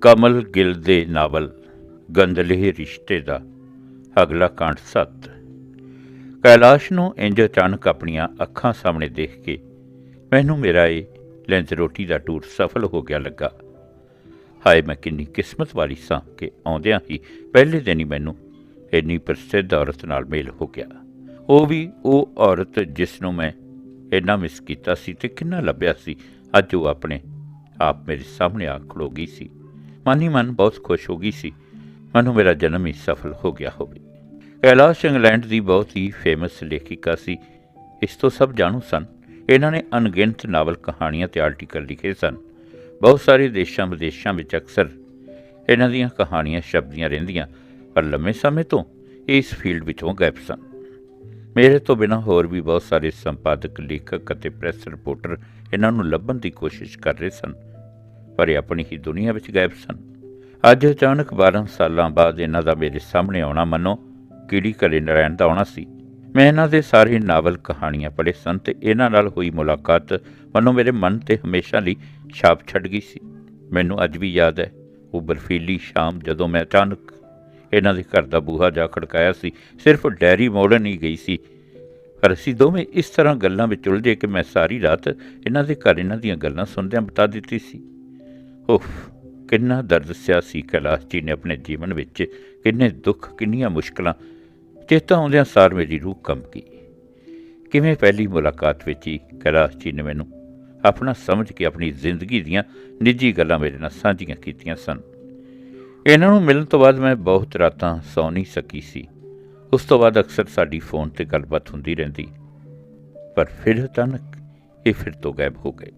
ਕਮਲ ਗਿੱਲ ਦੇ ਨਾਵਲ ਗੰਦਲੇ ਰਿਸ਼ਤੇ ਦਾ, ਅਗਲਾ ਕਾਂਡ 7 ਕੈਲਾਸ਼ ਨੂੰ ਇੰਜ ਅਚਾਨਕ ਆਪਣੀਆਂ ਅੱਖਾਂ ਸਾਹਮਣੇ ਦੇਖ ਕੇ ਮੈਨੂੰ ਮੇਰਾ ਇਹ ਲੈਂਜ ਰੋਟੀ ਦਾ ਟੂਰ ਸਫਲ ਹੋ ਗਿਆ ਲੱਗਾ। ਹਾਏ, ਮੈਂ ਕਿੰਨੀ ਕਿਸਮਤ ਵਾਲੀ ਸਾਂ ਕਿ ਆਉਂਦਿਆਂ ਹੀ ਪਹਿਲੇ ਦਿਨ ਹੀ ਮੈਨੂੰ ਇੰਨੀ ਪ੍ਰਸਿੱਧ ਔਰਤ ਨਾਲ ਮੇਲ ਹੋ ਗਿਆ। ਉਹ ਵੀ ਉਹ ਔਰਤ ਜਿਸ ਨੂੰ ਮੈਂ ਇੰਨਾ ਮਿਸ ਕੀਤਾ ਸੀ ਤੇ ਕਿੰਨਾ ਲੱਭਿਆ ਸੀ, ਅੱਜ ਉਹ ਆਪਣੇ ਆਪ ਮੇਰੇ ਸਾਹਮਣੇ ਆ ਖੜੋ ਗਈ ਸੀ। ਮਨ ਹੀ ਮਨ ਬਹੁਤ ਖੁਸ਼ ਹੋ ਗਈ ਸੀ। ਮੈਨੂੰ ਮੇਰਾ ਜਨਮ ਹੀ ਸਫਲ ਹੋ ਗਿਆ ਹੋਵੇ। ਕੈਲਾਸ਼ ਇੰਗਲੈਂਡ ਦੀ ਬਹੁਤ ਹੀ ਫੇਮਸ ਲੇਖਿਕਾ ਸੀ। ਇਸ ਤੋਂ ਸਭ ਜਾਣੂ ਸਨ। ਇਹਨਾਂ ਨੇ ਅਣਗਿਣਤ ਨਾਵਲ ਕਹਾਣੀਆਂ ਤੇ ਆਰਟੀਕਲ ਲਿਖੇ ਸਨ। ਬਹੁਤ ਸਾਰੇ ਦੇਸ਼ਾਂ ਵਿਦੇਸ਼ਾਂ ਵਿੱਚ ਅਕਸਰ ਇਹਨਾਂ ਦੀਆਂ ਕਹਾਣੀਆਂ ਛਪਦੀਆਂ ਰਹਿੰਦੀਆਂ, ਪਰ ਲੰਮੇ ਸਮੇਂ ਤੋਂ ਇਹ ਇਸ ਫੀਲਡ ਵਿੱਚੋਂ ਗਾਇਬ ਸਨ। ਮੇਰੇ ਤੋਂ ਬਿਨਾਂ ਹੋਰ ਵੀ ਬਹੁਤ ਸਾਰੇ ਸੰਪਾਦਕ, ਲੇਖਕ ਅਤੇ ਪ੍ਰੈਸ ਰਿਪੋਰਟਰ ਇਹਨਾਂ ਨੂੰ ਲੱਭਣ ਦੀ ਕੋਸ਼ਿਸ਼ ਕਰ ਰਹੇ ਸਨ। ਪਰ ਆਪਣੀ ਹੀ ਦੁਨੀਆ ਵਿੱਚ ਗਾਇਬ ਸਨ। ਅੱਜ ਅਚਾਨਕ 12 ਸਾਲਾਂ ਬਾਅਦ ਇਹਨਾਂ ਦਾ ਮੇਰੇ ਸਾਹਮਣੇ ਆਉਣਾ ਮੰਨੋ ਕਿਹੜੀ ਘਰੇ ਨਰਾਇਣ ਦਾ ਆਉਣਾ ਸੀ। ਮੈਂ ਇਹਨਾਂ ਦੇ ਸਾਰੇ ਨਾਵਲ ਕਹਾਣੀਆਂ ਪੜ੍ਹੇ ਸਨ ਤੇ ਇਹਨਾਂ ਨਾਲ ਹੋਈ ਮੁਲਾਕਾਤ ਮੰਨੋ ਮੇਰੇ ਮਨ ਤੇ ਹਮੇਸ਼ਾ ਲਈ ਛਾਪ ਛੱਡ ਗਈ ਸੀ। ਮੈਨੂੰ ਅੱਜ ਵੀ ਯਾਦ ਹੈ, ਉਹ ਬਰਫੀਲੀ ਸ਼ਾਮ ਜਦੋਂ ਮੈਂ ਅਚਾਨਕ ਇਹਨਾਂ ਦੇ ਘਰ ਦਾ ਬੂਹਾ ਜਾ ਖੜਕਾਇਆ ਸੀ, ਸਿਰਫ ਡੈਰੀ ਮੋੜਨ ਹੀ ਗਈ ਸੀ। ਪਰ ਅਸੀਂ ਦੋਵੇਂ ਇਸ ਤਰ੍ਹਾਂ ਗੱਲਾਂ ਵਿੱਚ ਉਲਝੇ ਕਿ ਮੈਂ ਸਾਰੀ ਰਾਤ ਇਹਨਾਂ ਦੇ ਘਰ ਇਹਨਾਂ ਦੀਆਂ ਗੱਲਾਂ ਸੁਣਦਿਆਂ ਬਿਤਾ ਦਿੱਤੀ ਸੀ। ਉਫ, ਕਿੰਨਾ ਦਰਦ ਸਿਆ ਸੀ ਕੈਲਾਸ਼ ਜੀ ਨੇ ਆਪਣੇ ਜੀਵਨ ਵਿੱਚ, ਕਿੰਨੇ ਦੁੱਖ, ਕਿੰਨੀਆਂ ਮੁਸ਼ਕਲਾਂ। ਚੇਤਾ ਆਉਂਦਿਆਂ ਸਾਰ ਮੇਰੀ ਰੂਹ ਕੰਬ ਗਈ। ਕਿਵੇਂ ਪਹਿਲੀ ਮੁਲਾਕਾਤ ਵਿੱਚ ਹੀ ਕੈਲਾਸ਼ ਜੀ ਨੇ ਮੈਨੂੰ ਆਪਣਾ ਸਮਝ ਕੇ ਆਪਣੀ ਜ਼ਿੰਦਗੀ ਦੀਆਂ ਨਿੱਜੀ ਗੱਲਾਂ ਮੇਰੇ ਨਾਲ ਸਾਂਝੀਆਂ ਕੀਤੀਆਂ ਸਨ। ਇਹਨਾਂ ਨੂੰ ਮਿਲਣ ਤੋਂ ਬਾਅਦ ਮੈਂ ਬਹੁਤ ਰਾਤਾਂ ਸੌ ਨਹੀਂ ਸਕੀ ਸੀ। ਉਸ ਤੋਂ ਬਾਅਦ ਅਕਸਰ ਸਾਡੀ ਫੋਨ ਤੇ ਗੱਲਬਾਤ ਹੁੰਦੀ ਰਹਿੰਦੀ। ਪਰ ਫਿਰ ਅਚਾਨਕ ਇਹ ਫਿਰ ਤੋਂ ਗਾਇਬ ਹੋ ਗਏ।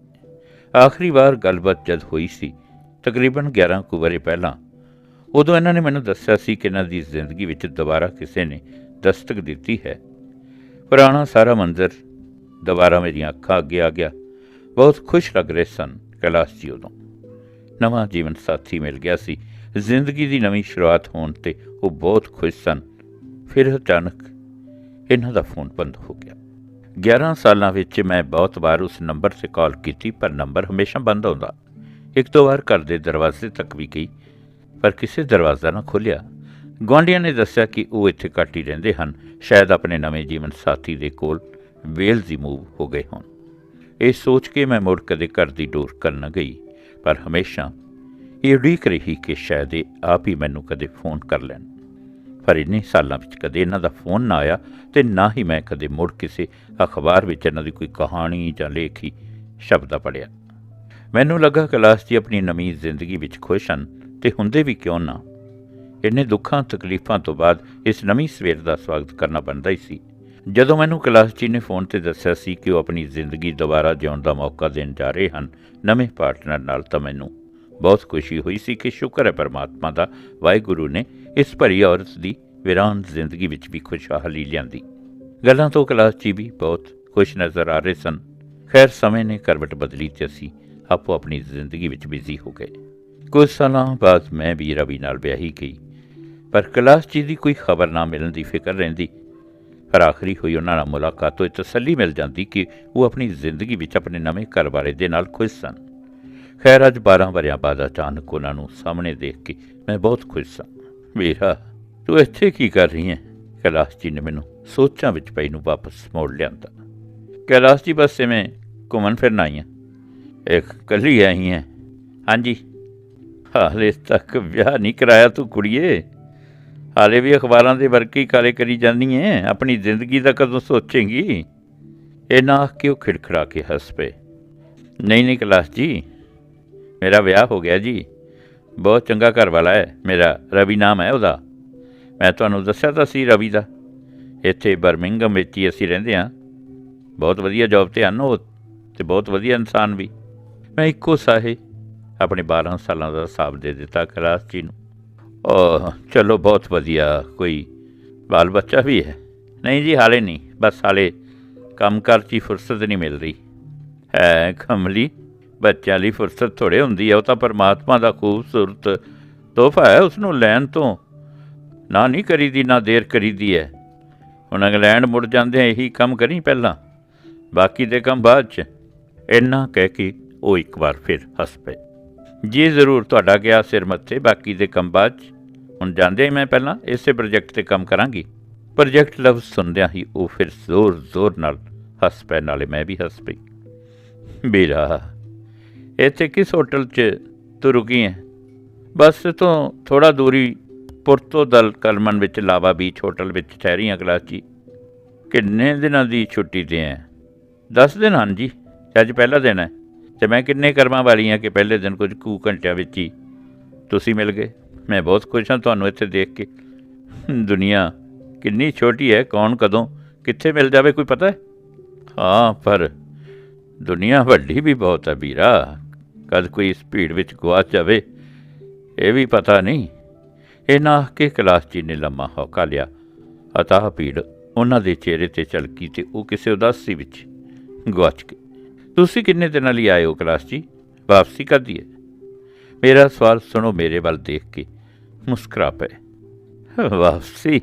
ਆਖਰੀ ਵਾਰ ਗੱਲਬਾਤ ਜਦ ਹੋਈ ਸੀ ਤਕਰੀਬਨ 11 ਕੁ ਵਰੇ ਪਹਿਲਾਂ, ਉਦੋਂ ਇਹਨਾਂ ਨੇ ਮੈਨੂੰ ਦੱਸਿਆ ਸੀ ਕਿ ਇਹਨਾਂ ਦੀ ਜ਼ਿੰਦਗੀ ਵਿੱਚ ਦੁਬਾਰਾ ਕਿਸੇ ਨੇ ਦਸਤਕ ਦਿੱਤੀ ਹੈ। ਪੁਰਾਣਾ ਸਾਰਾ ਮੰਜ਼ਰ ਦੁਬਾਰਾ ਮੇਰੀਆਂ ਅੱਖਾਂ ਅੱਗੇ ਆ ਗਿਆ। ਬਹੁਤ ਖੁਸ਼ ਲੱਗ ਰਹੇ ਸਨ ਕੈਲਾਸ਼ ਜੀ ਉਦੋਂ। ਨਵਾਂ ਜੀਵਨ ਸਾਥੀ ਮਿਲ ਗਿਆ ਸੀ। ਜ਼ਿੰਦਗੀ ਦੀ ਨਵੀਂ ਸ਼ੁਰੂਆਤ ਹੋਣ ਤੇ ਉਹ ਬਹੁਤ ਖੁਸ਼ ਸਨ। ਫਿਰ ਅਚਾਨਕ ਇਹਨਾਂ ਦਾ ਫੋਨ ਬੰਦ ਹੋ ਗਿਆ। 11 ਸਾਲਾਂ ਵਿੱਚ ਮੈਂ ਬਹੁਤ ਵਾਰ ਉਸ ਨੰਬਰ 'ਤੇ ਕਾਲ ਕੀਤੀ, ਪਰ ਨੰਬਰ ਹਮੇਸ਼ਾ ਬੰਦ ਆਉਂਦਾ ਇੱਕ ਦੋ ਵਾਰ ਘਰ ਦੇ ਦਰਵਾਜ਼ੇ ਤੱਕ ਵੀ ਗਈ, ਪਰ ਕਿਸੇ ਦਰਵਾਜ਼ਾ ਨਾ ਖੋਲ੍ਹਿਆ। ਗੁਆਂਢੀਆਂ ਨੇ ਦੱਸਿਆ ਕਿ ਉਹ ਇੱਥੇ ਘੱਟ ਹੀ ਰਹਿੰਦੇ ਹਨ, ਸ਼ਾਇਦ ਆਪਣੇ ਨਵੇਂ ਜੀਵਨ ਸਾਥੀ ਦੇ ਕੋਲ ਵੇਲਜ਼ ਹੀ ਮੂਵ ਹੋ ਗਏ ਹੋਣ। ਇਹ ਸੋਚ ਕੇ ਮੈਂ ਮੁੜ ਕਦੇ ਘਰ ਦੀ ਡੋਰ ਕਰਨ ਗਈ, ਪਰ ਹਮੇਸ਼ਾ ਇਹ ਉਡੀਕ ਰਹੀ ਕਿ ਸ਼ਾਇਦ ਇਹ ਆਪ ਹੀ ਮੈਨੂੰ ਕਦੇ ਫੋਨ ਕਰ ਲੈਣ। ਪਰ ਇੰਨੇ ਸਾਲਾਂ ਵਿੱਚ ਕਦੇ ਇਹਨਾਂ ਦਾ ਫੋਨ ਨਾ ਆਇਆ ਤੇ ਨਾ ਹੀ ਮੈਂ ਕਦੇ ਮੁੜ ਕਿਸੇ ਅਖਬਾਰ ਵਿੱਚ ਇਹਨਾਂ ਦੀ ਕੋਈ ਕਹਾਣੀ ਜਾਂ ਲੇਖ ਹੀ ਸ਼ਬਦਾ ਪੜਿਆ ਮੈਨੂੰ ਲੱਗਾ ਕੈਲਾਸ਼ ਜੀ ਆਪਣੀ ਨਵੀਂ ਜ਼ਿੰਦਗੀ ਵਿੱਚ ਖੁਸ਼ ਹਨ ਤੇ ਹੁੰਦੇ ਵੀ ਕਿਉਂ ਨਾ। ਇੰਨੇ ਦੁੱਖਾਂ, ਤਕਲੀਫਾਂ ਤੋਂ ਬਾਅਦ ਇਸ ਨਵੀਂ ਸਵੇਰ ਦਾ ਸਵਾਗਤ ਕਰਨਾ ਬਣਦਾ ਹੀ ਸੀ। ਜਦੋਂ ਮੈਨੂੰ ਕੈਲਾਸ਼ ਜੀ ਨੇ ਫੋਨ ਤੇ ਦੱਸਿਆ ਸੀ ਕਿ ਉਹ ਆਪਣੀ ਜ਼ਿੰਦਗੀ ਦੁਬਾਰਾ ਜਿਉਣ ਦਾ ਮੌਕਾ ਦੇਣ ਜਾ ਰਹੇ ਹਨ ਨਵੇਂ ਪਾਰਟਨਰ ਨਾਲ ਤਾਂ ਮੈਨੂੰ ਬਹੁਤ ਖੁਸ਼ੀ ਹੋਈ ਸੀ ਕਿ ਸ਼ੁਕਰ ਹੈ ਪਰਮਾਤਮਾ ਦਾ, ਵਾਹਿਗੁਰੂ ਨੇ ਇਸ ਭਰੀ ਔਰਤ ਦੀ ਵਿਰਾਨ ਜ਼ਿੰਦਗੀ ਵਿੱਚ ਵੀ ਖੁਸ਼ਹਾਲੀ ਲਿਆਂਦੀ। ਗੱਲਾਂ ਤੋਂ ਕੈਲਾਸ਼ ਜੀ ਵੀ ਬਹੁਤ ਖੁਸ਼ ਨਜ਼ਰ ਆ ਰਹੇ ਸਨ। ਖੈਰ, ਸਮੇਂ ਨੇ ਕਰਵਟ ਬਦਲੀ ਤੇ ਅਸੀਂ ਆਪੋ ਆਪਣੀ ਜ਼ਿੰਦਗੀ ਵਿੱਚ ਬਿਜ਼ੀ ਹੋ ਗਏ। ਕੁਝ ਸਾਲਾਂ ਬਾਅਦ ਮੈਂ ਵੀ ਰਵੀ ਨਾਲ ਵਿਆਹੀ ਗਈ। ਪਰ ਕੈਲਾਸ਼ ਜੀ ਦੀ ਕੋਈ ਖਬਰ ਨਾ ਮਿਲਣ ਦੀ ਫਿਕਰ ਰਹਿੰਦੀ। ਪਰ ਆਖਰੀ ਹੋਈ ਉਹਨਾਂ ਨਾਲ ਮੁਲਾਕਾਤ ਤੋਂ ਤਸੱਲੀ ਮਿਲ ਜਾਂਦੀ ਕਿ ਉਹ ਆਪਣੀ ਜ਼ਿੰਦਗੀ ਵਿੱਚ ਆਪਣੇ ਨਵੇਂ ਘਰ ਵਾਲੇ ਦੇ ਨਾਲ ਖੁਸ਼ ਸਨ। ਖੈਰ, ਅੱਜ 12 ਵਰਿਆਂ ਬਾਅਦ ਅਚਾਨਕ ਉਹਨਾਂ ਨੂੰ ਸਾਹਮਣੇ ਦੇਖ ਕੇ ਮੈਂ ਬਹੁਤ ਖੁਸ਼ ਸਾਂ ਵੀਰਾ ਤੂੰ ਇੱਥੇ ਕੀ ਕਰ ਰਹੀ ਹੈ? ਕੈਲਾਸ਼ ਜੀ ਨੇ ਮੈਨੂੰ ਸੋਚਾਂ ਵਿੱਚ ਪਈ ਨੂੰ ਵਾਪਸ ਮੋੜ ਲਿਆਂਦਾ। ਕੈਲਾਸ਼ ਜੀ, ਬਸ ਮੈਂ ਘੁੰਮਣ ਫਿਰਨ ਆਈ ਹਾਂ ਇੱਕ ਕੱਲੀ ਆਈ ਹੈ ਹਾਂਜੀ। ਹਾਲੇ ਤੱਕ ਵਿਆਹ ਨਹੀਂ ਕਰਾਇਆ ਤੂੰ ਕੁੜੀਏ। ਹਾਲੇ ਵੀ ਅਖਬਾਰਾਂ ਦੇ ਵਰਕੇ ਕਾਲੇ ਕਰੀ ਜਾਂਦੀ ਐ। ਆਪਣੀ ਜ਼ਿੰਦਗੀ ਦਾ ਕਦੋਂ ਸੋਚੇਂਗੀ? ਇਹ ਨਾ ਆਖ ਕੇ ਉਹ ਖਿੜਖੜਾ ਕੇ ਹੱਸ ਪਏ। ਨਹੀਂ ਨਹੀਂ ਕਲਾਸ ਜੀ, ਮੇਰਾ ਵਿਆਹ ਹੋ ਗਿਆ ਜੀ। ਬਹੁਤ ਚੰਗਾ ਘਰ ਵਾਲਾ ਹੈ ਮੇਰਾ ਰਵੀ ਨਾਮ ਹੈ ਉਹਦਾ। ਮੈਂ ਤੁਹਾਨੂੰ ਦੱਸਿਆ ਤਾਂ ਸੀ ਰਵੀ ਦਾ। ਇੱਥੇ ਬਰਮਿੰਗਮ ਵਿੱਚ ਹੀ ਅਸੀਂ ਰਹਿੰਦੇ ਹਾਂ ਬਹੁਤ ਵਧੀਆ ਜੌਬ ਤੇ ਹਨ ਉਹ ਤੇ ਬਹੁਤ ਵਧੀਆ ਇਨਸਾਨ ਵੀ। ਮੈਂ ਇੱਕੋ ਸਾਹੇ ਆਪਣੇ 12 ਸਾਲਾਂ ਦਾ ਹਿਸਾਬ ਦੇ ਦਿੱਤਾ ਕਲਾਸ ਜੀ ਨੂੰ। ਓ ਚਲੋ ਬਹੁਤ ਵਧੀਆ, ਕੋਈ ਬਾਲ ਬੱਚਾ ਵੀ ਹੈ। ਨਹੀਂ ਜੀ, ਹਾਲੇ ਨਹੀਂ। ਬਸ ਹਾਲੇ ਕੰਮ ਕਰ 'ਚ ਹੀ ਫੁਰਸਤ ਨਹੀਂ ਮਿਲ ਰਹੀ। ਹੈ ਕਮਲੀ, ਬੱਚਿਆਂ ਲਈ ਫੁਰਸਤ ਥੋੜੇ ਹੁੰਦੀ ਹੈ। ਉਹ ਤਾਂ ਪਰਮਾਤਮਾ ਦਾ ਖੂਬਸੂਰਤ ਤੋਹਫਾ ਹੈ ਉਸ ਨੂੰ ਲੈਣ ਤੋਂ। ਨਾ ਨਹੀਂ ਕਰੀਦੀ, ਨਾ ਦੇਰ ਕਰੀਦੀ ਹੈ। ਹੁਣ ਇੰਗਲੈਂਡ ਮੁੜ ਜਾਂਦੇ ਇਹੀ ਕੰਮ ਕਰੀ ਪਹਿਲਾਂ। ਬਾਕੀ ਦੇ ਕੰਮ ਬਾਅਦ 'ਚ। ਇੰਨਾ ਕਹਿ ਕੇ ਉਹ ਇੱਕ ਵਾਰ ਫਿਰ ਹੱਸ ਪਏ। ਜੀ, ਜ਼ਰੂਰ, ਤੁਹਾਡਾ ਗਿਆ ਸਿਰ ਮੱਥੇ, ਬਾਕੀ ਦੇ ਕੰਮ ਬਾਅਦ 'ਚ। ਹੁਣ ਜਾਂਦੇ ਹੀ ਮੈਂ ਪਹਿਲਾਂ, ਇਸੇ ਪ੍ਰੋਜੈਕਟ ਤੇ ਕੰਮ ਕਰਾਂਗੀ। ਪ੍ਰੋਜੈਕਟ ਲਫ਼ਜ਼ ਸੁਣਦਿਆਂ ਹੀ ਉਹ ਫਿਰ ਜ਼ੋਰ ਜ਼ੋਰ ਨਾਲ ਹੱਸ ਪੈ ਨਾਲੇ ਮੈਂ ਵੀ ਹੱਸ ਪਈ। ਵੀਰਾ, ਇੱਥੇ ਕਿਸ ਹੋਟਲ 'ਚ ਤੂੰ ਰੁਕੀ ਹੈ ਬਸ ਤੋਂ ਥੋੜਾ ਦੂਰੀ, ਪੁਰਤੋ ਦਲ ਕਲਮਨ ਵਿੱਚ ਲਾਵਾ ਬੀਚ ਹੋਟਲ ਵਿੱਚ ਠਹਿਰੀ ਹਾਂ ਕਲਾਸ ਜੀ। ਕਿੰਨੇ ਦਿਨਾਂ ਦੀ ਛੁੱਟੀ ਤੇ ਹੈ 10 ਦਿਨ ਹਨ ਜੀ ਅੱਜ ਪਹਿਲਾ ਦਿਨ ਹੈ। ਤੇ ਮੈਂ ਕਿੰਨੇ ਕਰਮਾਂ ਵਾਲੀ ਹਾਂ ਕਿ ਪਹਿਲੇ ਦਿਨ ਕੁਝ ਕੁ ਘੰਟਿਆਂ ਵਿੱਚ ਹੀ ਤੁਸੀਂ ਮਿਲ ਗਏ। ਮੈਂ ਬਹੁਤ ਖੁਸ਼ ਹਾਂ ਤੁਹਾਨੂੰ ਇੱਥੇ ਦੇਖ ਕੇ। ਦੁਨੀਆ ਕਿੰਨੀ ਛੋਟੀ ਹੈ, ਕੌਣ ਕਦੋਂ ਕਿੱਥੇ ਮਿਲ ਜਾਵੇ ਕੋਈ ਪਤਾ ਹੈ? ਹਾਂ, ਪਰ ਦੁਨੀਆ ਵੱਡੀ ਵੀ ਬਹੁਤ ਹੈ ਵੀਰਾ। ਕਦ ਕੋਈ ਇਸ ਭੀੜ ਵਿੱਚ ਗੁਆਚ ਜਾਵੇ, ਇਹ ਵੀ ਪਤਾ ਨਹੀਂ। ਇਹ ਨਾ ਕਿ ਕਲਾਸ ਜੀ ਨੇ ਲੰਮਾ ਹੌਕਾ ਲਿਆ ਅਤਾਹ ਭੀੜ ਉਹਨਾਂ ਦੇ ਚਿਹਰੇ ਤੇ ਚਲਕੀ ਤੇ ਉਹ ਕਿਸੇ ਉਦਾਸੀ ਵਿੱਚ ਗੁਆਚ ਗਈ। ਤੁਸੀਂ ਕਿੰਨੇ ਦਿਨਾਂ ਲਈ ਆਏ ਹੋ ਕਲਾਸ ਜੀ? ਵਾਪਸੀ ਕਦੀ ਹੈ? ਮੇਰਾ ਸਵਾਲ ਸੁਣੋ ਮੇਰੇ ਵੱਲ ਦੇਖ ਕੇ। ਮੁਸਕਰਾ ਪਏ। ਵਾਪਸੀ?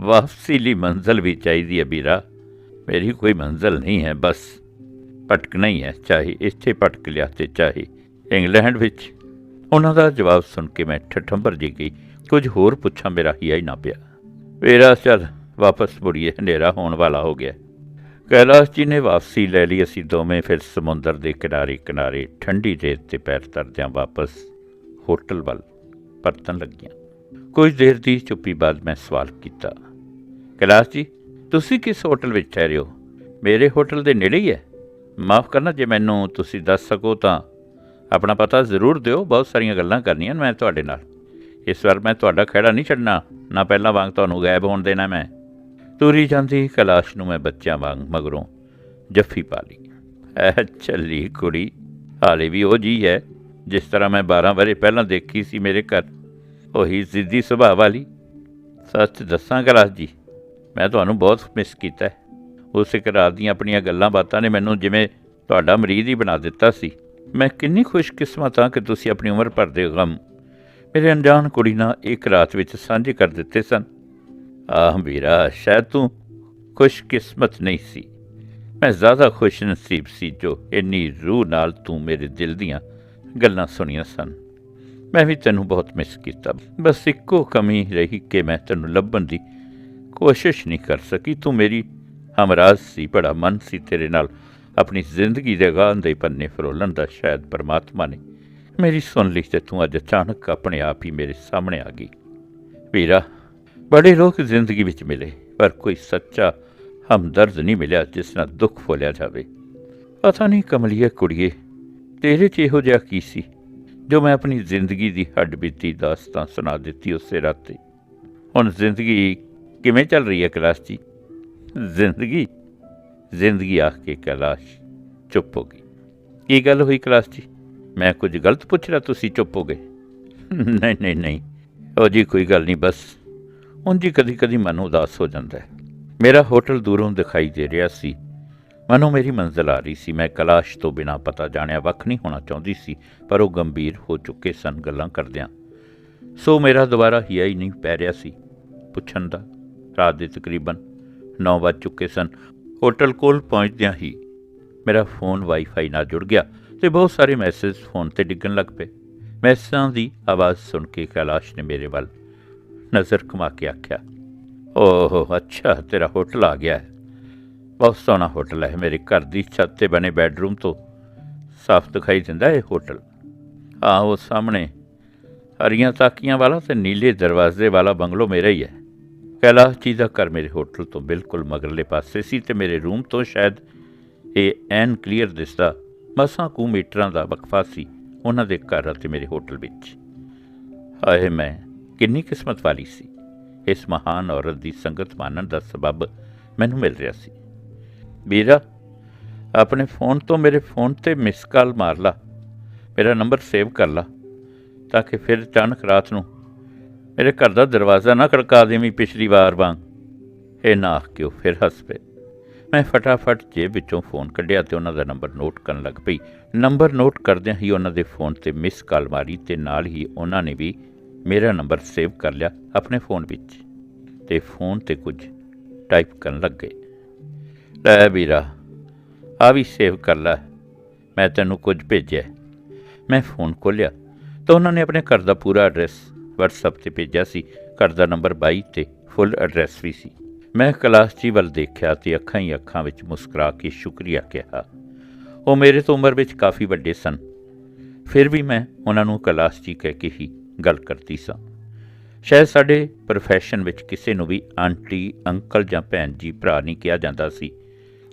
ਵਾਪਸੀ ਲਈ ਮੰਜ਼ਲ ਵੀ ਚਾਹੀਦੀ ਹੈ ਵੀਰਾ। ਮੇਰੀ ਕੋਈ ਮੰਜ਼ਲ ਨਹੀਂ ਹੈ, ਬਸ ਭਟਕਣਾ ਹੀ ਹੈ, ਚਾਹੇ ਇੱਥੇ ਭਟਕ ਲਿਆ ਤੇ ਚਾਹੇ ਇੰਗਲੈਂਡ ਵਿੱਚ। ਉਹਨਾਂ ਦਾ ਜਵਾਬ ਸੁਣ ਕੇ ਮੈਂ ਠਠੰਬਰ ਜੀ ਗਈ। ਕੁਝ ਹੋਰ ਪੁੱਛਾਂ ਮੇਰਾ ਹਿਆ ਹੀ ਨਾ ਪਿਆ। ਮੇਰਾ ਚੱਲ, ਵਾਪਸ ਮੁੜੀਏ, ਹਨੇਰਾ ਹੋਣ ਵਾਲਾ ਹੋ ਗਿਆ। ਕੈਲਾਸ਼ ਜੀ ਨੇ ਵਾਪਸੀ ਲੈ ਲਈ। ਅਸੀਂ ਦੋਵੇਂ ਫਿਰ ਸਮੁੰਦਰ ਦੇ ਕਿਨਾਰੇ ਕਿਨਾਰੇ ਠੰਡੀ ਰੇਤ ਤੇ ਪੈਰ ਧਰਦਿਆਂ ਵਾਪਸ ਹੋਟਲ ਵੱਲ ਪਰਤਣ ਲੱਗੀਆਂ। ਕੁਝ ਦੇਰ ਦੀ ਚੁੱਪੀ ਬਾਅਦ ਮੈਂ ਸਵਾਲ ਕੀਤਾ, ਕੈਲਾਸ਼ ਜੀ, ਤੁਸੀਂ ਕਿਸ ਹੋਟਲ ਵਿੱਚ ਠਹਿਰੇ ਹੋ? ਮੇਰੇ ਹੋਟਲ ਦੇ ਨੇੜੇ ਹੀ ਹੈ। ਮਾਫ ਕਰਨਾ, ਜੇ ਮੈਨੂੰ ਤੁਸੀਂ ਦੱਸ ਸਕੋ ਤਾਂ ਆਪਣਾ ਪਤਾ ਜ਼ਰੂਰ ਦਿਓ। ਬਹੁਤ ਸਾਰੀਆਂ ਗੱਲਾਂ ਕਰਨੀਆਂ ਮੈਂ ਤੁਹਾਡੇ ਨਾਲ। ਇਸ ਵਾਰ ਮੈਂ ਤੁਹਾਡਾ ਖਹਿੜਾ ਨਹੀਂ ਛੱਡਣਾ। ਨਾ ਪਹਿਲਾਂ ਵਾਂਗ ਤੁਹਾਨੂੰ ਗਾਇਬ ਹੋਣ ਦੇਣਾ ਮੈਂ। ਤੁਰੀ ਜਾਂਦੀ ਕਲਾਸ਼ ਨੂੰ ਮੈਂ ਬੱਚਿਆਂ ਵਾਂਗ ਮਗਰੋਂ, ਜੱਫੀ ਪਾ ਲਈ। ਐ ਚੱਲੀ ਕੁੜੀ, ਹਾਲੇ ਵੀ ਉਹ ਜੀ ਹੈ, ਜਿਸ ਤਰ੍ਹਾਂ ਮੈਂ 12 ਵਰੇ ਪਹਿਲਾਂ ਦੇਖੀ ਸੀ ਮੇਰੇ ਘਰ। ਉਹੀ ਜ਼ਿੱਦੀ ਸੁਭਾਅ ਵਾਲੀ। ਸੱਚ ਦੱਸਾਂ ਕਲਾਸ਼ ਜੀ, ਮੈਂ ਤੁਹਾਨੂੰ ਬਹੁਤ ਮਿਸ ਕੀਤਾ ਹੈ। ਉਸ ਇੱਕ ਰਾਤ ਦੀਆਂ ਆਪਣੀਆਂ ਗੱਲਾਂ ਬਾਤਾਂ ਨੇ ਮੈਨੂੰ ਜਿਵੇਂ ਤੁਹਾਡਾ ਮਰੀਜ਼ ਹੀ ਬਣਾ ਦਿੱਤਾ ਸੀ। ਮੈਂ ਕਿੰਨੀ ਖੁਸ਼ਕਿਸਮਤ ਹਾਂ ਕਿ ਤੁਸੀਂ ਆਪਣੀ ਉਮਰ ਭਰ ਦੇ ਗਮ। ਮੇਰੇ ਅਣਜਾਣ ਕੁੜੀ ਨਾਲ ਇੱਕ ਰਾਤ ਵਿੱਚ ਸਾਂਝੇ ਕਰ ਦਿੱਤੇ ਸਨ। ਆਹ ਵੀਰਾ ਸ਼ਾਇਦ ਤੂੰ ਖੁਸ਼ਕਿਸਮਤ ਨਹੀਂ ਸੀ। ਮੈਂ ਜ਼ਿਆਦਾ ਖੁਸ਼ ਨਸੀਬ ਸੀ ਜੋ ਇੰਨੀ ਰੂਹ ਨਾਲ ਤੂੰ ਮੇਰੇ ਦਿਲ ਦੀਆਂ ਗੱਲਾਂ ਸੁਣੀਆਂ ਸਨ। ਮੈਂ ਵੀ ਤੈਨੂੰ ਬਹੁਤ ਮਿਸ ਕੀਤਾ। ਬਸ ਇੱਕੋ ਕਮੀ ਰਹੀ ਕਿ ਮੈਂ ਤੈਨੂੰ ਲੱਭਣ ਦੀ ਕੋਸ਼ਿਸ਼ ਨਹੀਂ ਕਰ ਸਕੀ। ਤੂੰ ਮੇਰੀ ਹਮਰਾਜ਼ ਸੀ, ਬੜਾ ਮਨ ਸੀ ਤੇਰੇ ਨਾਲ। ਆਪਣੀ ਜ਼ਿੰਦਗੀ ਦੇ ਗਾਂ ਦੇ ਪੰਨੇ ਫਰੋਲਣ ਦਾ ਸ਼ਾਇਦ ਪਰਮਾਤਮਾ ਨੇ ਮੇਰੀ ਸੁਣ ਲਈ ਤੇ ਤੂੰ ਅੱਜ ਅਚਾਨਕ ਆਪਣੇ ਆਪ ਹੀ ਮੇਰੇ ਸਾਹਮਣੇ ਆ ਗਈ। ਵੀਰਾ ਬੜੇ ਲੋਕ ਜ਼ਿੰਦਗੀ ਵਿੱਚ ਮਿਲੇ, ਪਰ ਕੋਈ ਸੱਚਾ ਹਮਦਰਦ ਨਹੀਂ ਮਿਲਿਆ ਜਿਸ ਨਾਲ ਦੁੱਖ ਫੋਲਿਆ ਜਾਵੇ। ਪਤਾ ਨਹੀਂ ਕਮਲੀਏ ਕੁੜੀਏ, ਤੇਰੇ 'ਚ ਇਹੋ ਜਿਹਾ ਕੀ ਸੀ, ਜੋ ਮੈਂ ਆਪਣੀ ਜ਼ਿੰਦਗੀ ਦੀ ਹੱਡ ਬੀਤੀ ਦਾਸਤਾਂ ਸੁਣਾ ਦਿੱਤੀ ਉਸੇ ਰਾਤੇ ਹੁਣ ਜ਼ਿੰਦਗੀ ਕਿਵੇਂ ਚੱਲ ਰਹੀ ਹੈ ਕਲਾਸ ਜੀ? ਜ਼ਿੰਦਗੀ ਜ਼ਿੰਦਗੀ ਆਖ ਕੇ ਕੈਲਾਸ਼ ਚੁੱਪ ਹੋ ਗਈ। ਕੀ ਗੱਲ ਹੋਈ ਕਲਾਸ ਜੀ? ਮੈਂ ਕੁਝ ਗਲਤ ਪੁੱਛ ਰਿਹਾ ਤੁਸੀਂ ਚੁੱਪ ਹੋ ਗਏ? ਨਹੀਂ ਨਹੀਂ ਨਹੀਂ ਉਹ ਜੀ ਕੋਈ ਗੱਲ ਨਹੀਂ, ਬਸ ਉਂਝ ਹੀ ਕਦੀ ਕਦੀ ਮਨ ਉਦਾਸ ਹੋ ਜਾਂਦਾ ਹੈ। ਮੇਰਾ ਹੋਟਲ ਦੂਰੋਂ ਦਿਖਾਈ ਦੇ ਰਿਹਾ ਸੀ। ਮਨੋਂ ਮੇਰੀ ਮੰਜ਼ਿਲ ਆ ਰਹੀ ਸੀ। ਮੈਂ ਕਲਾਸ਼ ਤੋਂ ਬਿਨਾ ਪਤਾ ਜਾਣਿਆ ਵੱਖ ਨਹੀਂ ਹੋਣਾ ਚਾਹੁੰਦੀ ਸੀ, ਪਰ ਉਹ ਗੰਭੀਰ ਹੋ ਚੁੱਕੇ ਸਨ ਗੱਲਾਂ ਕਰਦਿਆਂ। ਸੋ ਮੇਰਾ ਦੁਬਾਰਾ ਹਿਆ ਹੀ ਨਹੀਂ ਪੈ ਰਿਹਾ ਸੀ। ਪੁੱਛਣ ਦਾ ਰਾਤ ਦੇ ਤਕਰੀਬਨ 9 ਵੱਜ ਚੁੱਕੇ ਸਨ। ਹੋਟਲ ਕੋਲ ਪਹੁੰਚਦਿਆਂ ਹੀ ਮੇਰਾ ਫੋਨ ਵਾਈਫਾਈ ਨਾਲ ਜੁੜ ਗਿਆ ਤੇ ਬਹੁਤ ਸਾਰੇ ਮੈਸੇਜ ਫੋਨ ਤੇ ਡਿੱਗਣ ਲੱਗ ਪਏ। ਮੈਸੇਜਾਂ ਦੀ ਆਵਾਜ਼ ਸੁਣ ਕੇ ਕੈਲਾਸ਼ ਨੇ ਮੇਰੇ ਵੱਲ ਨਜ਼ਰ ਘੁਮਾ ਕੇ ਆਖਿਆ, ਓਹ, ਅੱਛਾ, ਤੇਰਾ ਹੋਟਲ ਆ ਗਿਆ ਹੈ। ਬਹੁਤ ਸੋਹਣਾ ਹੋਟਲ ਹੈ, ਮੇਰੇ ਘਰ ਦੀ ਛੱਤ ਤੇ ਬਣੇ ਬੈੱਡਰੂਮ ਤੋਂ ਸਾਫ਼ ਦਿਖਾਈ ਦਿੰਦਾ ਇਹ ਹੋਟਲ। ਹਾਂ ਉਹ ਸਾਹਮਣੇ, ਹਰੀਆਂ ਤਾਕੀਆਂ ਵਾਲਾ ਤੇ ਨੀਲੇ ਦਰਵਾਜ਼ੇ ਵਾਲਾ ਬੰਗਲੋ ਮੇਰਾ ਹੀ ਹੈ। ਕੈਲਾਸ਼ ਜੀ ਦਾ ਘਰ ਮੇਰੇ ਹੋਟਲ ਤੋਂ ਬਿਲਕੁਲ ਮਗਰਲੇ ਪਾਸੇ ਸੀ ਤੇ ਮੇਰੇ ਰੂਮ ਤੋਂ ਸ਼ਾਇਦ ਇਹ ਐਨ ਕਲੀਅਰ ਦਿਸਦਾ, ਮਸਾਂ ਕੁ ਮੀਟਰਾਂ ਦਾ ਵਕਫਾ ਸੀ ਉਹਨਾਂ ਦੇ ਘਰ ਅਤੇ ਮੇਰੇ ਹੋਟਲ ਵਿੱਚ। ਹਾਏ ਮੈਂ ਕਿੰਨੀ ਕਿਸਮਤ ਵਾਲੀ ਸੀ। ਇਸ ਮਹਾਨ ਔਰਤ ਦੀ ਸੰਗਤ ਮਾਨਣ ਦਾ ਸਬਬ ਮੈਨੂੰ ਮਿਲ ਰਿਹਾ ਸੀ। ਵੀਰਾ, ਆਪਣੇ ਫੋਨ ਤੋਂ ਮੇਰੇ ਫੋਨ ਤੇ ਮਿਸ ਕਾਲ ਮਾਰ ਲਾ। ਮੇਰਾ ਨੰਬਰ ਸੇਵ ਕਰ ਲਾ, ਤਾਂ ਕਿ ਫਿਰ ਅਚਾਨਕ ਰਾਤ ਨੂੰ ਮੇਰੇ ਘਰ ਦਾ ਦਰਵਾਜ਼ਾ ਨਾ ਖੜਕਾ ਦੇਵੀਂ ਪਿਛਲੀ ਵਾਰ ਵਾਂਗ। ਇਹ ਨਾ ਆਖ ਕੇ ਉਹ ਫਿਰ ਹੱਸ ਪਏ। ਮੈਂ ਫਟਾਫਟ ਜੇਬ ਵਿੱਚੋਂ ਫੋਨ ਕੱਢਿਆ ਤੇ ਉਹਨਾਂ ਦਾ ਨੰਬਰ ਨੋਟ ਕਰਨ ਲੱਗ ਪਈ। ਨੰਬਰ ਨੋਟ ਕਰਦਿਆਂ ਹੀ ਉਹਨਾਂ ਦੇ ਫੋਨ ਤੇ ਮਿਸ ਕਾਲ ਮਾਰੀ ਤੇ ਨਾਲ ਹੀ ਉਹਨਾਂ ਨੇ ਵੀ ਮੇਰਾ ਨੰਬਰ ਸੇਵ ਕਰ ਲਿਆ ਆਪਣੇ ਫੋਨ ਵਿੱਚ ਤੇ ਫੋਨ ਤੇ ਕੁਝ ਟਾਈਪ ਕਰਨ ਲੱਗ ਗਏ। ਲੈ ਵੀਰਾ ਆ ਵੀ ਸੇਵ ਕਰ ਲੈ। ਮੈਂ ਤੈਨੂੰ ਕੁਝ ਭੇਜਿਆ। ਮੈਂ ਫੋਨ ਖੋਲ੍ਹਿਆ ਤਾਂ ਉਹਨਾਂ ਨੇ ਆਪਣੇ ਘਰ ਦਾ ਪੂਰਾ ਐਡਰੈਸ WhatsApp ਤੇ ਭੇਜਿਆ ਸੀ। ਘਰ ਦਾ ਨੰਬਰ 22 ਤੇ ਫੁੱਲ ਐਡਰੈਸ ਵੀ ਸੀ। ਮੈਂ ਕਲਾਸ ਜੀ ਵੱਲ ਦੇਖਿਆ ਤੇ ਅੱਖਾਂ ਹੀ ਅੱਖਾਂ ਵਿੱਚ ਮੁਸਕਰਾ ਕੇ ਸ਼ੁਕਰੀਆ ਕਿਹਾ। ਉਹ ਮੇਰੇ ਤੋਂ ਉਮਰ ਵਿੱਚ ਕਾਫੀ ਵੱਡੇ ਸਨ। ਫਿਰ ਵੀ ਮੈਂ ਉਹਨਾਂ ਨੂੰ ਕੈਲਾਸ਼ ਜੀ ਕਹਿ ਕੇ ਹੀ ਗੱਲ ਕਰਦੀ ਸਾਂ। ਸ਼ਾਇਦ ਸਾਡੇ profession ਵਿੱਚ ਕਿਸੇ ਨੂੰ ਵੀ ਆਂਟੀ ਅੰਕਲ ਜਾਂ ਭੈਣ ਜੀ, ਭਰਾ ਨਹੀਂ ਕਿਹਾ ਜਾਂਦਾ ਸੀ,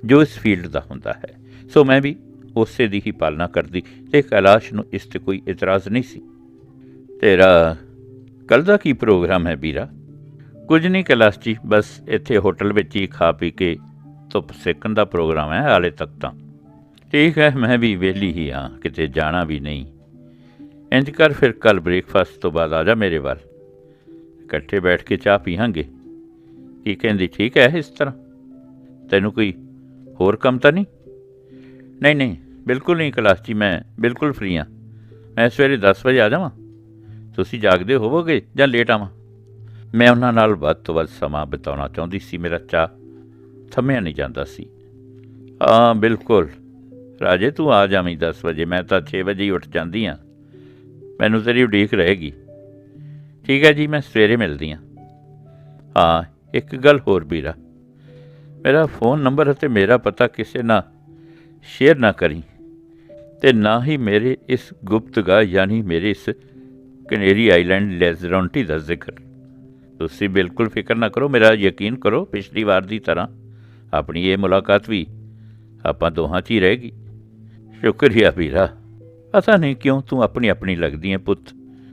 ਜੋ ਇਸ ਫੀਲਡ ਦਾ ਹੁੰਦਾ ਹੈ। ਸੋ ਮੈਂ ਵੀ ਉਸੇ ਦੀ ਹੀ ਪਾਲਣਾ ਕਰਦੀ ਤੇ ਕੈਲਾਸ਼ ਨੂੰ ਇਸ ਤੇ ਕੋਈ ਇਤਰਾਜ਼ ਨਹੀਂ ਸੀ। ਤੇਰਾ ਕੱਲ ਦਾ ਕੀ ਪ੍ਰੋਗਰਾਮ ਹੈ ਵੀਰਾ? ਕੁਝ ਨਹੀਂ ਕੈਲਾਸ਼ ਜੀ, ਬਸ ਇੱਥੇ ਹੋਟਲ ਵਿੱਚ ਹੀ ਖਾ ਪੀ ਕੇ ਧੁੱਪ ਸੇਕਣ ਦਾ ਪ੍ਰੋਗਰਾਮ ਹੈ ਹਾਲੇ ਤੱਕ ਤਾਂ। ਠੀਕ ਹੈ, ਮੈਂ ਵੀ ਵਿਹਲੀ ਹੀ ਹਾਂ, ਕਿਤੇ ਜਾਣਾ ਵੀ ਨਹੀਂ। ਇੰਜ ਕਰ ਫਿਰ ਕੱਲ ਬ੍ਰੇਕਫਾਸਟ ਤੋਂ ਬਾਅਦ ਆ ਜਾ ਮੇਰੇ ਵੱਲ। ਇਕੱਠੇ ਬੈਠ ਕੇ ਚਾਹ ਪੀਹਾਂਗੇ ਕੀ ਕਹਿੰਦੀ, ਠੀਕ ਹੈ ਇਸ ਤਰ੍ਹਾਂ? ਤੈਨੂੰ ਕੋਈ ਹੋਰ ਕੰਮ ਤਾਂ ਨਹੀਂ? ਨਹੀਂ ਨਹੀਂ, ਬਿਲਕੁਲ ਨਹੀਂ ਕਲਾਸ ਜੀ, ਮੈਂ ਬਿਲਕੁਲ ਫ੍ਰੀ ਹਾਂ। ਮੈਂ ਸਵੇਰੇ 10 ਵਜੇ ਆ ਜਾਵਾਂ। ਤੁਸੀਂ ਜਾਗਦੇ ਹੋਵੋਗੇ ਜਾਂ ਲੇਟ ਆਵਾਂ? ਮੈਂ ਉਹਨਾਂ ਨਾਲ ਵੱਧ ਤੋਂ ਵੱਧ ਸਮਾਂ ਬਿਤਾਉਣਾ ਚਾਹੁੰਦੀ ਸੀ। ਮੇਰਾ ਚਾਹ ਥੰਮਿਆ ਨਹੀਂ ਜਾਂਦਾ ਸੀ। ਹਾਂ, ਬਿਲਕੁਲ। ਰਾਜੇ, ਤੂੰ ਆ ਜਾਵੀਂ 10 ਵਜੇ। ਮੈਂ ਤਾਂ 6 ਵਜੇ ਹੀ ਉੱਠ ਜਾਂਦੀ ਹਾਂ। ਮੈਨੂੰ ਤੇਰੀ ਉਡੀਕ ਰਹੇਗੀ। ਠੀਕ ਹੈ ਜੀ, ਮੈਂ ਸਵੇਰੇ ਮਿਲਦੀ ਹਾਂ। ਹਾਂ, ਇੱਕ ਗੱਲ ਹੋਰ ਵੀਰਾ। ਮੇਰਾ ਫੋਨ ਨੰਬਰ ਅਤੇ ਮੇਰਾ ਪਤਾ ਕਿਸੇ ਨਾਲ ਸ਼ੇਅਰ ਨਾ ਕਰੀ ਤੇ ਨਾ ਹੀ ਮੇਰੇ ਇਸ ਗੁਪਤਗਾ ਯਾਨੀ ਮੇਰੇ ਇਸ ਕੈਨੇਰੀ ਆਈਲੈਂਡ ਲੈਜ਼ਰੌਂਟੀ ਦਾ ਜ਼ਿਕਰ। ਤੁਸੀਂ ਬਿਲਕੁਲ ਫਿਕਰ ਨਾ ਕਰੋ, ਮੇਰਾ ਯਕੀਨ ਕਰੋ, ਪਿਛਲੀ ਵਾਰ ਦੀ ਤਰ੍ਹਾਂ ਆਪਣੀ ਇਹ ਮੁਲਾਕਾਤ ਵੀ ਆਪਾਂ ਦੋਹਾਂ 'ਚ ਹੀ ਰਹੇਗੀ ਸ਼ੁਕਰੀਆ ਵੀਰਾ। ਪਤਾ ਨਹੀਂ ਕਿਉਂ ਤੂੰ ਆਪਣੀ ਆਪਣੀ ਲੱਗਦੀ ਹੈ ਪੁੱਤ।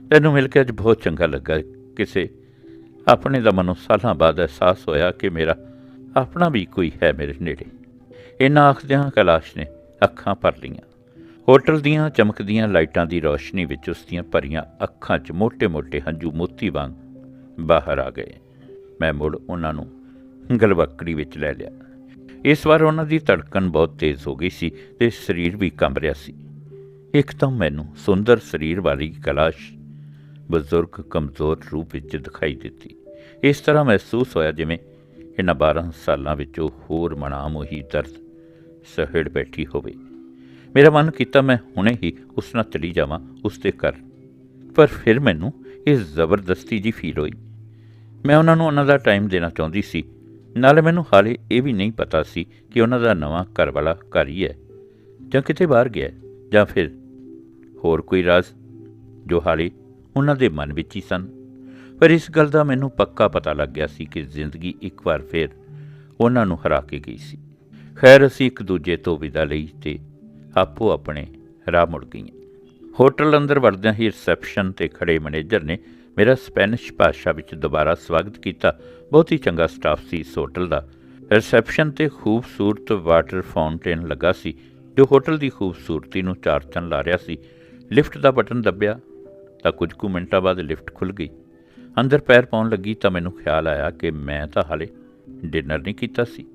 ਤੈਨੂੰ ਮਿਲ ਕੇ ਅੱਜ ਬਹੁਤ ਚੰਗਾ ਲੱਗਾ। ਕਿਸੇ ਆਪਣੇ ਦਾ ਮਨੋਂ ਸਾਲਾਂ ਬਾਅਦ ਅਹਿਸਾਸ ਹੋਇਆ ਕਿ ਮੇਰਾ ਆਪਣਾ ਵੀ ਕੋਈ ਹੈ ਮੇਰੇ ਨੇੜੇ। ਇਹਨਾਂ ਆਖਦਿਆਂ ਕਲਾਸ਼ ਨੇ ਅੱਖਾਂ ਭਰ ਲੀਆਂ ਹੋਟਲ ਦੀਆਂ ਚਮਕਦੀਆਂ ਲਾਈਟਾਂ ਦੀ ਰੌਸ਼ਨੀ ਵਿੱਚ ਉਸ ਦੀਆਂ ਭਰੀਆਂ ਅੱਖਾਂ 'ਚ ਮੋٹے-ਮੋٹے ਹੰਝੂ ਮੋਤੀ ਵਾਂਗ ਬਾਹਰ ਆ ਗਏ। ਮੈਂ ਮੁੜ ਉਹਨਾਂ ਨੂੰ ਗਲਵੱਕੜੀ ਵਿੱਚ ਲੈ ਲਿਆ। ਇਸ ਵਾਰ ਉਹਨਾਂ ਦੀ ਧੜਕਣ ਬਹੁਤ ਤੇਜ਼ ਹੋ ਗਈ ਸੀ ਤੇ ਸਰੀਰ ਵੀ ਕੰਬ ਰਿਹਾ ਸੀ। ਇੱਕਦਮ ਮੈਨੂੰ ਸੁੰਦਰ ਸਰੀਰ ਵਾਲੀ ਕਲਾਸ਼ ਬਜ਼ੁਰਗ ਕਮਜ਼ੋਰ ਰੂਪ ਵਿੱਚ ਦਿਖਾਈ ਦਿੱਤੀ। ਇਸ ਤਰ੍ਹਾਂ ਮਹਿਸੂਸ ਹੋਇਆ ਜਿਵੇਂ ਇਹਨਾਂ 12 ਸਾਲਾਂ ਵਿੱਚ ਉਹ ਹੋਰ ਮਨਾਮ ਉਹੀ ਦਰਦ ਸਹਿੜ ਬੈਠੀ ਹੋਵੇ। ਮੇਰਾ ਮਨ ਕੀਤਾ ਮੈਂ ਹੁਣੇ ਹੀ ਉਸ ਨਾਲ ਚਲੀ ਜਾਵਾਂ ਉਸ ਦੇ ਘਰ। ਪਰ ਫਿਰ ਮੈਨੂੰ ਇਹ ਜ਼ਬਰਦਸਤੀ ਜੀ ਫੀਲ ਹੋਈ। ਮੈਂ ਉਹਨਾਂ ਨੂੰ ਉਹਨਾਂ ਦਾ ਟਾਈਮ ਦੇਣਾ ਚਾਹੁੰਦੀ ਸੀ। ਨਾਲੇ ਮੈਨੂੰ ਹਾਲੇ ਇਹ ਵੀ ਨਹੀਂ ਪਤਾ ਸੀ ਕਿ ਉਹਨਾਂ ਦਾ ਨਵਾਂ ਘਰ ਵਾਲਾ ਘਰ ਹੀ ਹੈ। ਜਾਂ ਕਿਤੇ ਬਾਹਰ ਗਿਆ ਜਾਂ ਫਿਰ ਹੋਰ ਕੋਈ ਰਾਜ਼ ਜੋ ਹਾਲੇ ਉਹਨਾਂ ਦੇ ਮਨ ਵਿੱਚ ਹੀ ਸਨ? ਪਰ ਇਸ ਗੱਲ ਦਾ ਮੈਨੂੰ ਪੱਕਾ ਪਤਾ ਲੱਗ ਗਿਆ ਸੀ ਕਿ ਜ਼ਿੰਦਗੀ ਇੱਕ ਵਾਰ ਫੇਰ ਉਹਨਾਂ ਨੂੰ ਹਰਾ ਕੇ ਗਈ ਸੀ। ਖੈਰ, ਅਸੀਂ ਇੱਕ ਦੂਜੇ ਤੋਂ ਵਿਦਾ ਲਈ ਤੇ ਆਪੋ ਆਪਣੇ ਰਾਹ ਮੁੜ ਗਈਆਂ। ਹੋਟਲ ਅੰਦਰ ਵੜਦਿਆਂ ਹੀ ਰਿਸੈਪਸ਼ਨ ਤੇ ਖੜੇ ਮੈਨੇਜਰ ਨੇ ਮੇਰਾ ਸਪੈਨਿਸ਼ ਭਾਸ਼ਾ ਵਿੱਚ ਦੁਬਾਰਾ ਸਵਾਗਤ ਕੀਤਾ। ਬਹੁਤ ਹੀ ਚੰਗਾ ਸਟਾਫ ਸੀ ਇਸ ਹੋਟਲ ਦਾ। ਰਿਸੈਪਸ਼ਨ ਤੇ ਖੂਬਸੂਰਤ ਵਾਟਰ ਫਾਊਂਟੇਨ ਲੱਗਾ ਸੀ, ਜੋ ਹੋਟਲ ਦੀ ਖੂਬਸੂਰਤੀ ਨੂੰ ਚਾਰ ਚੰਨ ਲਾ ਰਿਹਾ ਸੀ। ਲਿਫਟ ਦਾ ਬਟਨ ਦੱਬਿਆ ਤਾਂ ਕੁਝ ਕੁ ਮਿੰਟਾਂ ਬਾਅਦ ਲਿਫਟ ਖੁੱਲ ਗਈ। ਅੰਦਰ ਪੈਰ ਪਾਉਣ ਲੱਗੀ ਤਾਂ ਮੈਨੂੰ ਖਿਆਲ ਆਇਆ ਕਿ ਮੈਂ ਤਾਂ ਹਾਲੇ ਡਿਨਰ ਨਹੀਂ ਕੀਤਾ ਸੀ।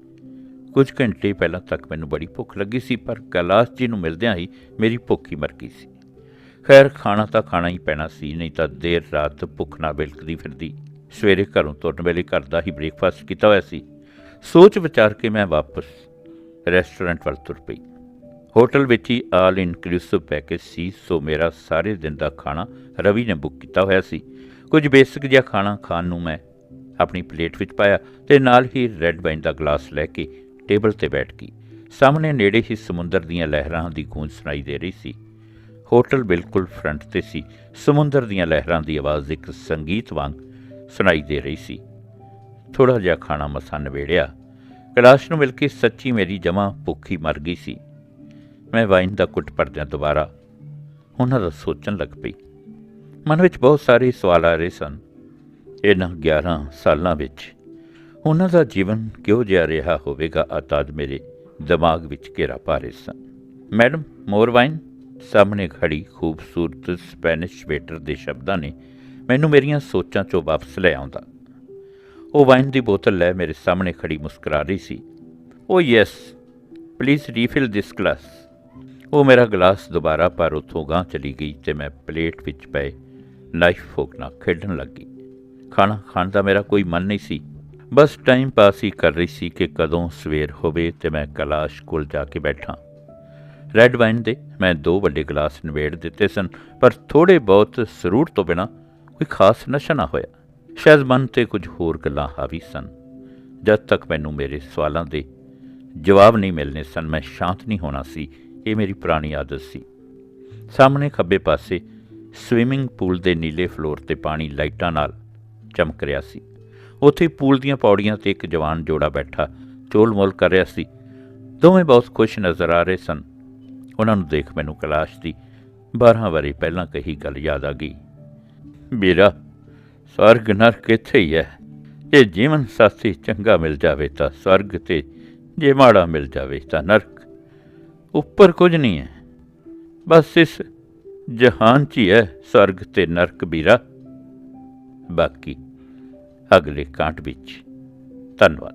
ਕੁਝ ਘੰਟੇ ਪਹਿਲਾਂ ਤੱਕ ਮੈਨੂੰ ਬੜੀ ਭੁੱਖ ਲੱਗੀ ਸੀ, ਪਰ ਕੈਲਾਸ਼ ਜੀ ਨੂੰ ਮਿਲਦਿਆਂ ਹੀ ਮੇਰੀ ਭੁੱਖ ਹੀ ਮਰ ਗਈ ਸੀ। ਖੈਰ, ਖਾਣਾ ਤਾਂ ਖਾਣਾ ਹੀ ਪੈਣਾ ਸੀ, ਨਹੀਂ ਤਾਂ ਦੇਰ ਰਾਤ ਭੁੱਖ ਨਾ ਬਿਲਕਦੀ ਫਿਰਦੀ। ਸਵੇਰੇ ਘਰੋਂ ਤੁਰਨ ਵੇਲੇ ਘਰ ਦਾ ਹੀ ਬ੍ਰੇਕਫਾਸਟ ਕੀਤਾ ਹੋਇਆ ਸੀ। ਸੋਚ ਵਿਚਾਰ ਕੇ ਮੈਂ ਵਾਪਸ ਰੈਸਟੋਰੈਂਟ ਵੱਲ ਤੁਰ ਪਈ। ਹੋਟਲ ਵਿੱਚ ਹੀ ਆਲ ਇਨਕਲੂਸਿਵ ਪੈਕੇਜ ਸੀ, ਸੋ ਮੇਰਾ ਸਾਰੇ ਦਿਨ ਦਾ ਖਾਣਾ ਰਵੀ ਨੇ ਬੁੱਕ ਕੀਤਾ ਹੋਇਆ ਸੀ। ਕੁਝ ਬੇਸਿਕ ਜਿਹਾ ਖਾਣਾ ਖਾਣ ਨੂੰ ਮੈਂ ਆਪਣੀ ਪਲੇਟ ਵਿੱਚ ਪਾਇਆ ਤੇ ਨਾਲ ਹੀ ਰੈੱਡ ਵਾਈਨ ਦਾ ਗਲਾਸ ਲੈ ਕੇ ਟੇਬਲ ਤੇ ਬੈਠ ਗਈ। ਸਾਹਮਣੇ ਨੇੜੇ ਹੀ ਸਮੁੰਦਰ ਦੀਆਂ ਲਹਿਰਾਂ ਦੀ ਗੂੰਜ ਸੁਣਾਈ ਦੇ ਰਹੀ ਸੀ। ਹੋਟਲ ਬਿਲਕੁਲ ਫਰੰਟ ਤੇ ਸੀ। ਸਮੁੰਦਰ ਦੀਆਂ ਲਹਿਰਾਂ ਦੀ ਆਵਾਜ਼ ਇੱਕ ਸੰਗੀਤ ਵਾਂਗ ਸੁਣਾਈ ਦੇ ਰਹੀ ਸੀ। ਥੋੜਾ ਜਿਹਾ ਖਾਣਾ ਮਸਾਂ ਨਵੇੜਿਆ ਕਲਾਸ਼ ਨੂੰ ਮਿਲ ਕੇ ਸੱਚੀ ਮੇਰੀ ਜਮਾ ਭੁੱਖੀ ਮਰ ਗਈ ਸੀ। ਮੈਂ ਵਾਈਨ ਦਾ ਕੁੱਟ ਪਰਦਿਆਂ ਦੁਬਾਰਾ ਉਹਨਾਂ ਦਾ ਸੋਚਣ ਲੱਗ ਪਈ। ਮਨ ਵਿੱਚ ਬਹੁਤ ਸਾਰੇ ਸਵਾਲ ਆ ਰਹੇ ਸਨ। ਇਹਨਾਂ 11 ਸਾਲਾਂ ਵਿੱਚ ਉਹਨਾਂ ਦਾ ਜੀਵਨ ਕਿਉਂ ਜਿਹਾ ਰਿਹਾ ਹੋਵੇਗਾ ਆਤਾਦ ਮੇਰੇ ਦਿਮਾਗ ਵਿੱਚ ਘੇਰਾ ਪਾ ਰਹੇ ਸਨ। ਮੈਡਮ, ਮੋਰ ਵਾਈਨ ਸਾਹਮਣੇ ਖੜੀ ਖੂਬਸੂਰਤ ਸਪੈਨਿਸ਼ ਵੇਟਰ ਦੇ ਸ਼ਬਦਾਂ ਨੇ ਮੈਨੂੰ ਮੇਰੀਆਂ ਸੋਚਾਂ 'ਚੋਂ ਵਾਪਸ ਲੈ ਆਉਂਦਾ। ਉਹ ਵਾਈਨ ਦੀ ਬੋਤਲ ਲੈ ਮੇਰੇ ਸਾਹਮਣੇ ਖੜੀ ਮੁਸਕਰਾ ਰਹੀ ਸੀ। ਉਹ, yes, please refill this glass. ਉਹ ਮੇਰਾ ਗਲਾਸ ਦੁਬਾਰਾ ਪਰ ਉੱਥੋਂ ਗਾਂ ਚਲੀ ਗਈ ਤੇ ਮੈਂ ਪਲੇਟ ਵਿੱਚ ਪਏ। ਨਾਈਫ ਫੋਕ ਨਾਲ ਖੇਡਣ ਲੱਗੀ। ਖਾਣਾ ਖਾਣ ਦਾ ਮੇਰਾ ਕੋਈ ਮਨ ਨਹੀਂ ਸੀ। ਬਸ ਟਾਈਮ ਪਾਸ ਹੀ ਕਰ ਰਹੀ ਸੀ ਕਿ ਕਦੋਂ ਸਵੇਰ ਹੋਵੇ ਤੇ ਮੈਂ ਕਲਾਸ਼ ਕੋਲ ਜਾ ਕੇ ਬੈਠਾਂ। ਰੈੱਡ ਵਾਈਨ ਦੇ ਮੈਂ ਦੋ ਵੱਡੇ ਗਲਾਸ ਨਿਬੇੜ ਦਿੱਤੇ ਸਨ, ਪਰ ਥੋੜੇ ਬਹੁਤ ਸਰੂਰ ਤੋਂ ਬਿਨਾ ਕੋਈ ਖਾਸ ਨਸ਼ਾ ਨਾ ਹੋਇਆ। ਸ਼ਾਇਦ ਮਨ ਤੇ ਕੁਝ ਹੋਰ ਗੱਲਾਂ ਹਾਵੀ ਸਨ। ਜਦ ਤੱਕ ਮੈਨੂੰ ਮੇਰੇ ਸਵਾਲਾਂ ਦੇ ਜਵਾਬ ਨਹੀਂ ਮਿਲਨੇ ਸਨ, ਮੈਂ ਸ਼ਾਂਤ ਨਹੀਂ ਹੋਣਾ ਸੀ ਇਹ ਮੇਰੀ ਪੁਰਾਣੀ ਆਦਤ ਸੀ। ਸਾਹਮਣੇ ਖੱਬੇ ਪਾਸੇ ਸਵਿਮਿੰਗ ਪੂਲ ਦੇ ਨੀਲੇ ਫਲੋਰ ਤੇ ਪਾਣੀ ਲਾਈਟਾਂ ਨਾਲ ਚਮਕ ਰਿਹਾ ਸੀ। ਉੱਥੇ ਪੂਲ ਦੀਆਂ ਪੌੜੀਆਂ ਤੇ ਇੱਕ ਜਵਾਨ ਜੋੜਾ ਬੈਠਾ ਚੋਲ-ਮੋਲ ਕਰ ਰਿਹਾ ਸੀ। ਦੋਵੇਂ ਬਹੁਤ ਖੁਸ਼ ਨਜ਼ਰ ਆ ਰਹੇ ਸਨ। ਉਹਨਾਂ ਨੂੰ ਦੇਖ ਮੈਨੂੰ ਕਲਾਸ਼ ਦੀ 12 ਵਾਰੀ ਪਹਿਲਾਂ ਕਹੀ ਗੱਲ ਯਾਦ ਆ ਗਈ। ਮੇਰਾ ਸਵਰਗ ਨਰਕ ਇੱਥੇ ਹੀ ਹੈ। ਜੇ ਜੀਵਨ ਸਾਥੀ ਚੰਗਾ ਮਿਲ ਜਾਵੇ ਤਾਂ ਸਵਰਗ ਤੇ ਜੇ ਮਾੜਾ ਮਿਲ ਜਾਵੇ ਤਾਂ ਨਰਕ ਉੱਪਰ ਕੁਝ ਨਹੀਂ ਹੈ। ਬਸ ਇਸ ਜਹਾਨ 'ਚ ਹੀ ਹੈ ਸਵਰਗ ਤੇ ਨਰਕ ਵੀਰਾ। ਬਾਕੀ ਅਗਲੇ ਕਾਂਟ ਵਿੱਚ ਧੰਨਵਾਦ।